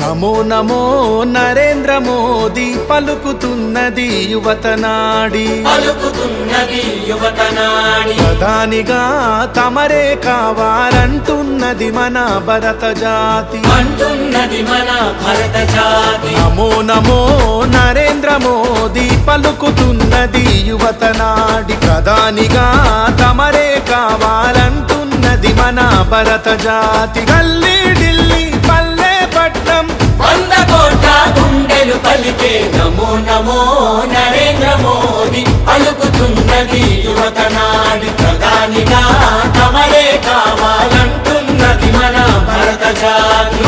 నమో నమో నరేంద్ర మోదీ పలుకుతున్నది యువత నాడి పలుకుతున్నది ప్రధానిగా తమరే కావాలంటున్నది మన భరత జాతి. అంటున్నది మన భరత జాతి. నమో నమో నరేంద్ర మోదీ పలుకుతున్నది యువత నాడి ప్రధానిగా భరత జాతి గల్లీ ఢిల్లీ పల్లె పట్నం వంద కోట్ల గుండెలు పలికే నమో నమో నరేంద్ర మోదీ. పలుకుతున్నది యువత నాడి ప్రధానిగా తమరే కావాలంటున్నది మన భరత జాతి.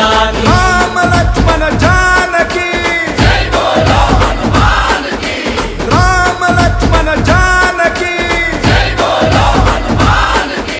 Mami. Mami.